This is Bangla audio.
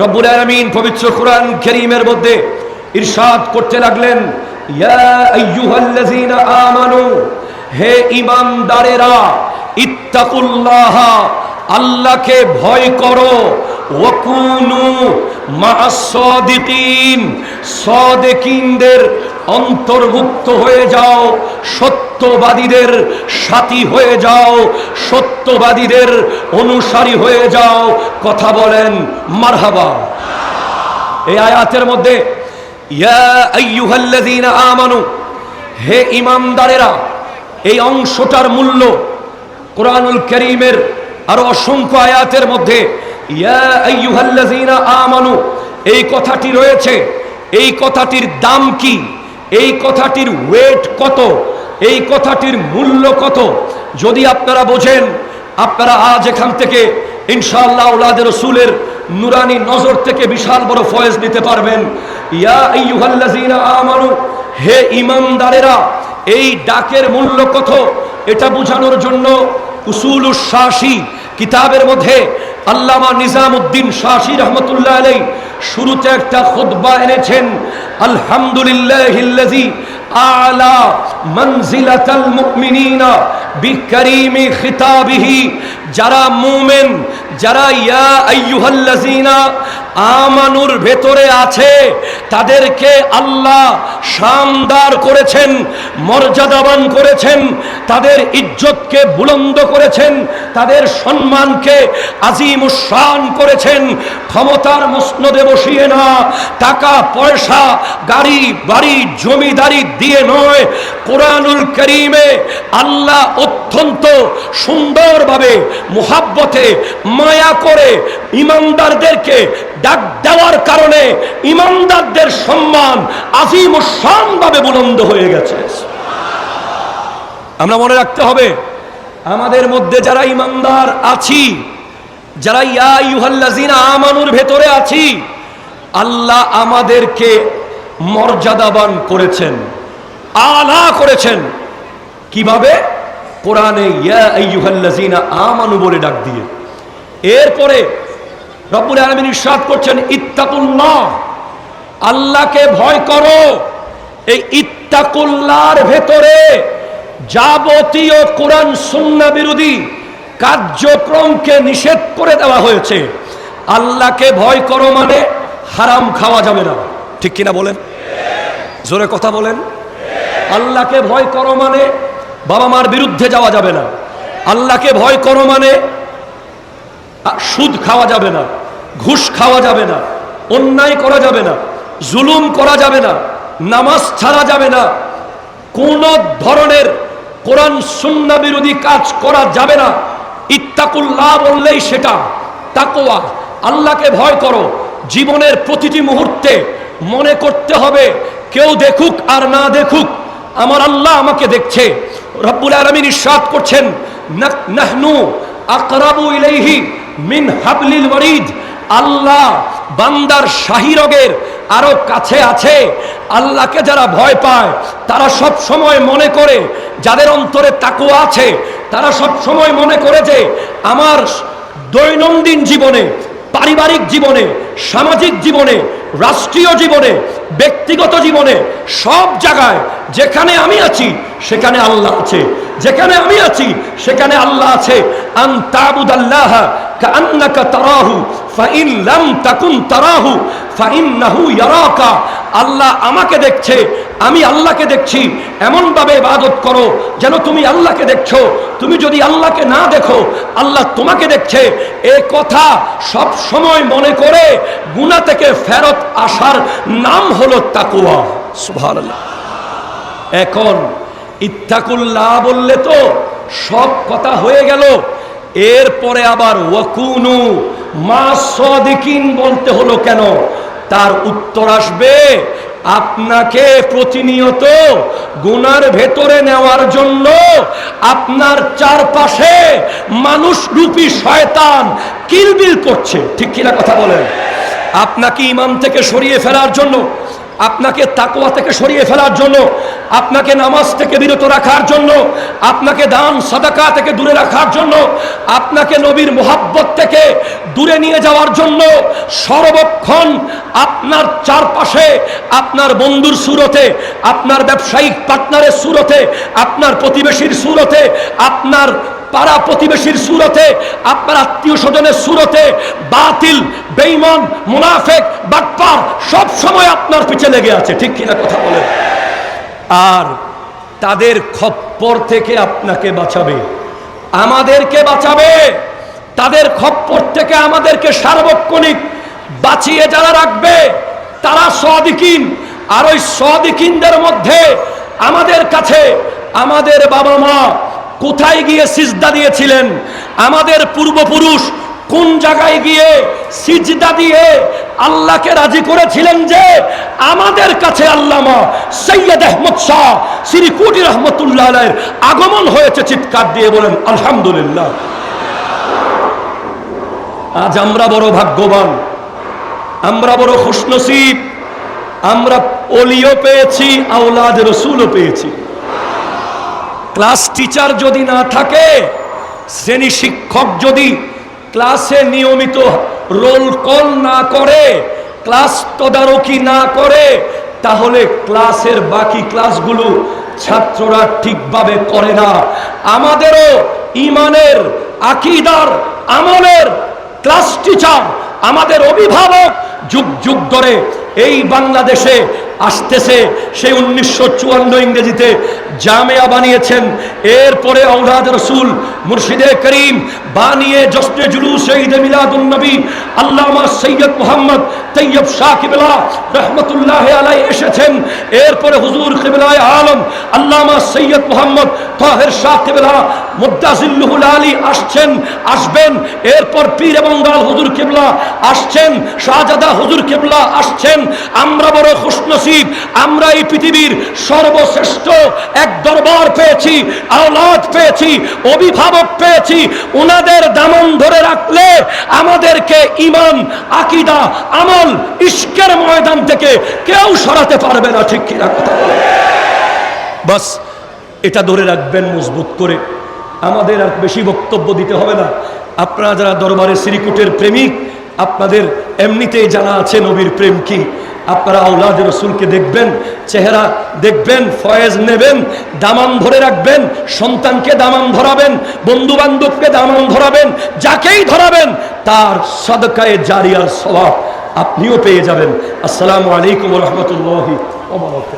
রব্বুল আলামিন পবিত্র কোরআন কারীমের মধ্যে ইরশাদ করতে লাগলেন আমানু, হে ঈমানদারেরা, ইত্তাকুল্লাহ, আল্লাহকে ভয় করো মা'আস-সাদিকিন, সাদিকিনদের অন্তর্ভুক্ত হয়ে যাও সত্যবাদীদের সাথী হয়ে যাও, সত্যবাদীদের অনুসারী হয়ে যাও, কথা বলেন, মারহাবা। এই আয়াতের মধ্যে আমানু, হে ইমামদারেরা, এই অংশটার মূল্য কোরআনুল করিমের আরও অসংখ্য আয়াতের মধ্যে আমানু, এই কথাটি রয়েছে, এই কথাটির দাম কি, এই কথাটির ওয়েট কত এই কথাটির মূল্য কত? যদি আপনারা বোঝেন, আপনারা আজ এখান থেকে ইনশাআল্লাহ ওলাদের রসুলের নুরানি নজর থেকে বিশাল বড় ফয়েজ নিতে পারবেন। ইয়া আমানু, হে ইমানদারেরা, এই ডাকের মূল্য কত? এটা বোঝানোর জন্য উসুল শাসি কিতাবের মধ্যে আল্লামা নিজামউদ্দিন শাসি রহমতুল্লাহ আলাই শুরুতে একটা খুতবা এনেছেন, আলহামদুলিল্লাহিল্লাযী أعلى منزلة المؤمنين بكريم خطابه যারা মুমেন, যারা ইয়া আইয়ুহাল্লাযীনা আমানুর ভেতরে আছে, তাদেরকে আল্লাহ শানদার করেছেন, মর্যাদাবান করেছেন, তাদের ইজ্জতকে বুলন্দ করেছেন, তাদের সম্মানকে আজিম শান করেছেন। ক্ষমতার মসনদে বসিয়ে না, টাকা, পয়সা, গাড়ি, বাড়ি, জমিদারি দিয়ে নয়, কোরআনুল করিমে আল্লাহ অত্যন্ত সুন্দরভাবে মোহাব্বতে, মায়া করে ইমানদারদেরকে ডাক দেওয়ার কারণে ইমানদারদের সম্মান আজিম ভাবে বুলন্দ হয়ে গেছে। আমরা মনে রাখতে হবে, আমাদের মধ্যে যারা ইমানদার আছি, যারা ইয়া ইউহাল্লাজিনা আমানুর ভেতরে আছি, আল্লাহ আমাদেরকে মর্যাদাবান করেছেন, আলা করেছেন। কীভাবে? কোরআনে আমানু বলে ডাক দিয়ে। এরপরে রব্বুল আলামিন ইরশাদ করছেন, ইত্তাকুল্লাহ, আল্লাহকে ভয় করো। এই ইত্তাকুল্লাহর ভেতরে যাবতীয় কোরআন সুন্নাহ বিরোধী কার্যক্রমকে নিষেধ করে দেওয়া হয়েছে। আল্লাহকে ভয় করো মানে হারাম খাওয়া যাবে না। ঠিক কিনা বলেন? জোরে কথা বলেন? আল্লাহকে ভয় করো মানে বাবা মার বিরুদ্ধে যাওয়া যাবে না। আল্লাহকে ভয় করো মানে সুদ খাওয়া যাবে না, ঘুষ খাওয়া যাবে না, অন্যায় করা যাবে না, জুলুম করা যাবে না, নামাজ ছাড়া যাবে না, কোন ধরনের কোরআন সুন্না বিরোধী কাজ করা যাবে না। ইত্তাকুল্লাহ বললেই সেটা তাকোয়া আল্লাহকে ভয় করো, জীবনের প্রতিটি মুহূর্তে মনে করতে হবে, কেউ দেখুক আর না দেখুক আমার আল্লাহ আমাকে দেখছে। রব্বুল আলমিন ইরশাদ করছেন নাহনু আকরাবু ইলাইহি মিন হাবলিল ওয়ারিদ। আল্লাহ বান্দার শাহিরগের আরও কাছে আছে। আল্লাহকে যারা ভয় পায়, তারা সব সময় মনে করে, যাদের অন্তরে তাকুয়া আছে, তারা সব সময় মনে করে যে আমার দৈনন্দিন জীবনে, পারিবারিক জীবনে, সামাজিক জীবনে, রাষ্ট্রীয় জীবনে, ব্যক্তিগত জীবনে, সব জায়গায় যেখানে আমি আছি, সেখানে আল্লাহ আছে। যেখানে আমি আছি, সেখানে আল্লাহ আছে। আল্লাহ আমাকে দেখছে, আমি আল্লাহকে দেখছি। এমন ভাবে ইবাদত করো যেন তুমি আল্লাহকে দেখছ। তুমি যদি আল্লাহকে না দেখো, আল্লাহ তোমাকে দেখছে। এ কথা সব সময় মনে করে গুনাহ থেকে ফেরত আসার নাম হলো তাকুয়া। সুবহানাল্লাহ। এখন ইত্তাকুল্লাহ বললে তো সব কথা হয়ে গেল। এরপরে আবার ওয়াকুনু মা সদিকিন বলতে হলো কেন? তার উত্তর আসবে, আপনাকে প্রতিনিয়ত গুনার ভেতরে নেওয়ার জন্য আপনার চারপাশে মানুষ রূপী শয়তান কিলবিল করছে। ঠিক কিনা কথা বলেন? আপনাকে ইমান থেকে সরিয়ে ফেলার জন্য আপনাকে তাকওয়া থেকে সরিয়ে ফেলার জন্য, আপনাকে নামাজ থেকে বিরত রাখার জন্য, আপনাকে দান, সাদাকা থেকে দূরে রাখার জন্য, আপনাকে নবীর মোহাব্বত থেকে দূরে নিয়ে যাওয়ার জন্য সর্বক্ষণ আপনার চারপাশে, আপনার বন্ধুর সুরতে, আপনার ব্যবসায়িক পার্টনারের সুরতে, আপনার প্রতিবেশীর সুরতে, আপনার পাড়া প্রতিবেশীর সুরতে, আপনার আত্মীয় স্বজনের সুরতে, বাতিল বেইমন মুনাফেক, বাটপার, সব সময় আপনার পিছে লেগে আছে। ঠিক কিনা কথা বলেন? আর তাদের খপ্পর থেকে আপনাকে বাঁচাবে। আমাদেরকে বাঁচাবে। তাদের খপ্পর থেকে আমাদেরকে সার্বক্ষণিক বাঁচিয়ে যারা রাখবে, তারা সদিকিন। আর ওই সদিকিনদের মধ্যে আমাদের কাছে আমাদের বাবা মা কোথায় গিয়ে সিজদা দিয়েছিলেন? আমাদের পূর্বপুরুষ কোন জায়গায় গিয়ে সিজদা দিয়ে আল্লাহকে রাজি করেছিলেন যে আমাদের কাছে আল্লামা সৈয়দ আহমদ শাহ শ্রী কুটি রহমতুল্লাহ আগমন হয়েছে চিৎকার দিয়ে বলেন, আলহামদুলিল্লাহ। আজ আমরা বড় ভাগ্যবান, আমরা বড় খুশনসিব, আমরা অলিও পেয়েছি আওলাদ রসুলও পেয়েছি। ক্লাস টিচার যদি না থাকে, শ্রেণি শিক্ষক যদি ক্লাসে নিয়মিত রোল কল না করে, ক্লাস তদারকি না করে, তাহলে ক্লাসের বাকি ক্লাসগুলো ছাত্ররা ঠিকভাবে করে না। আমাদেরও ইমানের, আকিদার, আমলের ক্লাস টিচার, আমাদের অভিভাবক যুগ যুগ ধরে এই বাংলাদেশে আসতেছে, সেই উনিশশো চুয়ান্ন ইংরেজিতে জামেয়া বানিয়েছেন। এরপরে ঔলাদ রসুল মুর্শিদে করিম বানিয়ে জশ্নে জুলুস ঈদে মিলাদুন নবী আল্লামা সৈয়দ মোহাম্মদ তৈয়ব শাহ কিবলা রহমতুল্লাহ আলাই এসেছেন। এরপরে হুজুর কিবলায় আলম আল্লামা সৈয়দ মোহাম্মদ তাহের শাহ কিবলা মুদাজিল্লুহুল আলী আসছেন, আসবেন। এরপর পীর বঙ্গাল হুজুর কিবলা আসছেন, শাহজাদা হুজুর কিবলা আসছেন। আমরা বড় খুশনসিব আমরা এই পৃথিবীর সর্বশ্রেষ্ঠ এক দরবার পেয়েছি, আওলাদ পেয়েছি, অভিভাবক পেয়েছি। ওনাদের দামন ধরে রাখলে আমাদেরকে ইমান, আকিদা, আমল ইস্কের ময়দান থেকে কেউ সরাতে পারবে না, ঠিক কিনা কথা বাস, এটা ধরে রাখবেন মজবুত করে। আমাদের আর বেশি বক্তব্য দিতে হবে না। আপনারা যারা দরবারে শ্রীকুটের প্রেমিক, আপনাদের এমনিতেই জানা আছে নবীর প্রেম কি। আপনারা আউলাদ রসুলকে দেখবেন, চেহারা দেখবেন, ফয়েজ নেবেন, দামান ধরে রাখবেন, সন্তানকে দামান ধরাবেন বন্ধু বান্ধবকে দামান ধরাবেন, যাকেই ধরাবেন, তার সদকায় জারিয়ার স্বভাব আপনিও পেয়ে যাবেন। আসসালামু আলাইকুম রহমতুল্লাহি